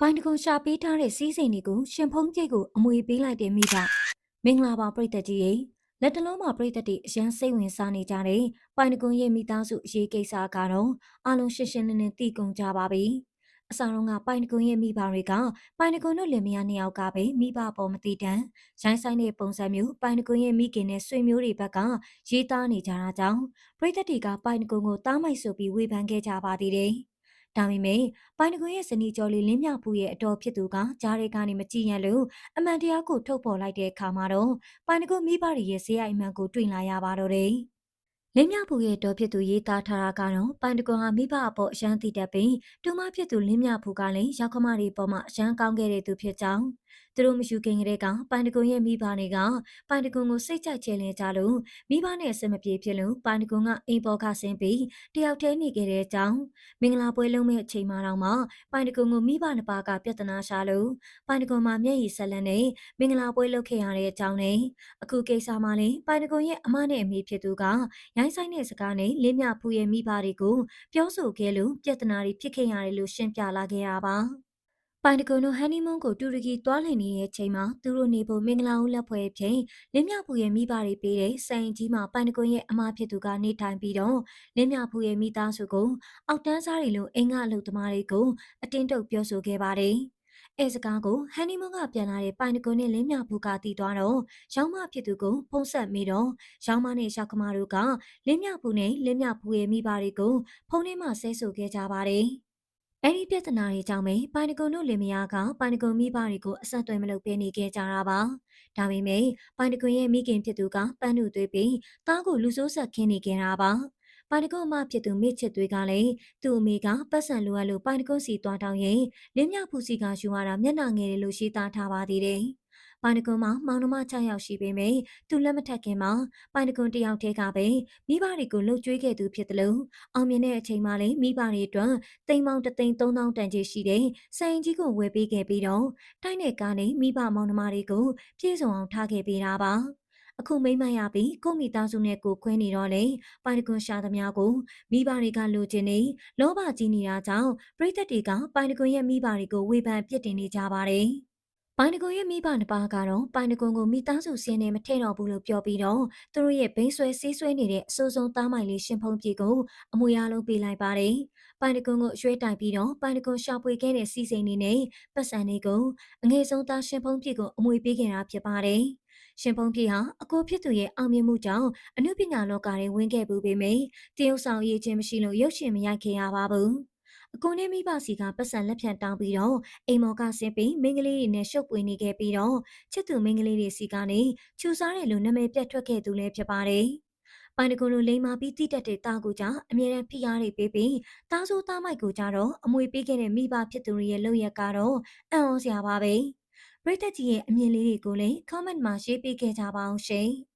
ပိုင်တကွန်ရှာပေးထားတဲ့စီးစိမ်တွေကိုရှင်ဖုံးကျိတ်ကိုအမွေပေးလိုက်တဲ့မိဘမင်္ဂလာပါပရိသတ်ကြီးရေလက်တလုံးမှာပရိသတ်တွေအရန်စိတ်ဝင်စားနေကြတဲ့ပိုင်တကွန်ရဲ့မိသားစုအရေးကိစ္စကတော့အလုံးရှင်းရှင်းလင်းလင်းသိကုန်ကြပါပြီအစားတော့ကပိုင်တကွန်ရဲ့မိဘတွေကပိုင်တကွန်တို့လင်မယားနှစ်ယောက်ကပဲမိဘပေါ်မသိတမ်းရိုင်းဆိုင်တဲ့ပုံစံမျိုးပိုင်တကွန်ရဲ့မိခင်နဲ့ဆွေမျိုးတွေဘက်ကရေးသားနေကြတာကြောင့်ပရိသတ်တွေကပိုင်တကွန်ကိုတားမိုက်ဆိုပြီးဝေဖန်ခဲ့ကြပါသေးတယ် ဒါပေမဲ့ပိုင်တကွန်ရဲ့ဇနီးကျော်လေးလင်းမြဖူးရဲ့အတော်ဖြစ်သူကကြားရဲကနေမကြည့်ရလို့အမှန်တရားကိုထုတ်ဖော်လိုက်တဲ့အခါမှာတော့ပိုင်တကွန်မိဘတွေရဲ့ဇေယျအမှန်ကိုတွေ့လာရပါတော့တယ်။လင်းမြဖူးရဲ့တော်ဖြစ်သူရေးသားထားတာကတော့ပိုင်တကွန်ဟာမိဘအပေါ်အရန်တည်တတ်ပြီးတူမဖြစ်သူလင်းမြဖူးကလည်းရောက်ခမတွေပေါ်မှာအရန်ကောင်းခဲ့တဲ့သူဖြစ်ကြောင်း သူတို့မယူခင်ကလေးကပိုင်တကွန်ရဲ့မိဘတွေကပိုင်တကွန်ကိုစိတ်ကြိုက်ချင်လေကြလို့မိဘနဲ့အဆင်မပြေဖြစ်လို့ပိုင်တကွန်ကအိမ်ပေါ်ကဆင်းပြီးတယောက်တည်းနေခဲ့တဲ့အကြောင်းမင်္ဂလာပွဲလုံးမဲ့အချိန်မှတော့မှပိုင်တကွန်ကိုမိဘနှစ်ပါးကပြဿနာရှာလို့ပိုင်တကွန်မှာမျက်ရည်ဆက်လန်းနဲ့မင်္ဂလာပွဲလုပ်ခဲ့ရတဲ့အကြောင်းနဲ့အခုကိစ္စမှာလည်းပိုင်တကွန်ရဲ့အမနဲ့အမေဖြစ်သူကရိုင်းဆိုင်တဲ့စကားနဲ့လင်းမြဖူးရဲ့မိဘတွေကိုပြောဆိုခဲ့လို့ပြဿနာတွေဖြစ်ခဲ့ရတယ်လို့ရှင်းပြလာခဲ့တာပါ ပိုင်တကွန်တို့ဟန်နီမွန်းကိုတူရကီသွားလည်နေတဲ့အချိန်မှာသူတို့နေဖို့မင်္ဂလာဦးလက်ဖွဲ့ဖြင့်လင်းမြဖူရဲ့မိဘတွေပေးတဲ့စိုင်ကြီးမှာပိုင်တကွန်ရဲ့အမဖြစ်သူကနေထိုင်ပြီးတော့လင်းမြဖူရဲ့မိသားစုကိုအောက်တန်းစားတွေလိုအင်္ဂအလုပ်သမားတွေကိုအတင်းတုပ်ပြောဆိုခဲ့ပါတယ်။အဲစကားကိုဟန်နီမွန်းကပြန်လာတဲ့ပိုင်တကွန်နဲ့လင်းမြဖူကတည်သွားတော့ရောင်းမဖြစ်သူကိုဖုံးဆက်မိတော့ရောင်းမနဲ့ရောက်ကမာတို့ကလင်းမြဖူနဲ့လင်းမြဖူရဲ့မိဘတွေကိုဖုန်းထဲမှာဆဲဆိုခဲ့ကြပါတယ်။ အဲ့ဒီပြဿနာတွေကြောင့်ပဲပိုင်တကွန်တို့လင်မယားကပိုင်တကွန်မိဘတွေကိုအဆက်အသွယ်မလုပ်ပေးနေခဲ့ကြတာပါ။ဒါပေမဲ့ပိုင်တကွန်ရဲ့မိခင်ဖြစ်သူကပန်းနုသွေးပြီးတားကိုလူဆိုးဆက်ခင်းနေခဲ့တာပါ။ပိုင်တကွန်အမဖြစ်သူမိချစ်သွေးကလည်းသူ့အမေကပတ်စံလိုအပ်လို့ပိုင်တကွန်စီသွားတောင်းရင်လင်းမြဖူစီကယူရတာမျက်နှာငယ်တယ်လို့ရှိသားထားပါသေးတယ်။ ပိုင်တကွန်မှာမောင်နှမ6ယောက်ရှိပေမယ့်သူလက်မထက်ခင်မှာပိုင်တကွန်တယောက်တည်းကပဲမိဘတွေကိုလှုပ်ကြွေးခဲ့သူဖြစ်တယ်လို့အောင်မြင်တဲ့အချိန်မှလည်းမိဘတွေအတွက်တိမ်မောင်တသိန်း3000တန်ကြီးရှိတဲ့စိုင်ကြီးကိုဝယ်ပေးခဲ့ပြီးတော့တိုက်တဲ့ကားနဲ့မိဘမောင်နှမတွေကိုပြည့်စုံအောင်ထားခဲ့ပေးတာပါအခုမိမ့်မရပြီးကိုမိသားစုနဲ့ကိုခွဲနေတော့လေပိုင်တကွန်ရှာသမားကိုမိဘတွေကလိုချင်နေလောဘကြီးနေတာကြောင့်ပြည်သက်တွေကပိုင်တကွန်ရဲ့မိဘတွေကိုဝေဖန်ပြစ်တင်နေကြပါတယ်။ ပိုင်တကွန်ရဲ့မိဘနှစ်ပါးကတော့ပိုင်တကွန်ကိုမိသားစုစင်းနဲ့မထည့်တော့ဘူးလို့ပြောပြီးတော့သူတို့ရဲ့ဘိန်းဆွဲဆေးဆွဲနေတဲ့အဆိုးဆုံးသားမိုင်လေးရှင်ဖုံးပြေကိုအမွေအလုံးပေးလိုက်ပါတယ်။ပိုင်တကွန်ကိုရွှဲတိုင်ပြီးတော့ပိုင်တကွန်ရှာဖွေခဲ့တဲ့စီစိန်နေနဲ့ပတ်စံတွေကိုအငယ်ဆုံးသားရှင်ဖုံးပြေကိုအမွေပေးခဲ့တာဖြစ်ပါတယ်။ရှင်ဖုံးပြေဟာအကိုဖြစ်သူရဲ့အောင်မြင်မှုကြောင့်အမှုပညာလောကထဲဝင်ခဲ့ပူပေမယ့်တရုတ်ဆောင်ရည်ချင်းမရှိလို့ရုပ်ရှင်မရိုက်ခဲ့ရပါဘူး။ အကိုနဲ့မိဘစီကပတ်စံလက်ဖြန်တောင်းပြီးတော့အိမ်မော်ကဆင်းပြီးမိန်းကလေးတွေနဲ့ရှုပ်ပွေနေခဲ့ပြီးတော့ချစ်သူမိန်းကလေးတွေစီကနေချူစားတယ်လို့နာမည်ပြတ်ထွက်ခဲ့သူလည်းဖြစ်ပါတယ်။ပိုင်တကွန်လိုလိမ္မာပြီးတိတက်တဲ့တာကိုကြအမြဲတမ်းဖိအားတွေပေးပြီးတားဆိုးသားမိုက်ကိုကြတော့အမွေပေးခဲ့တဲ့မိဘဖြစ်သူတွေရဲ့လုပ်ရက်ကတော့အံ့ဩစရာပါပဲ။ပရိသတ်ကြီးရဲ့အမြင်လေးတွေကိုလည်း comment မှာရေးပေးခဲ့ကြပါအောင်ရှင်။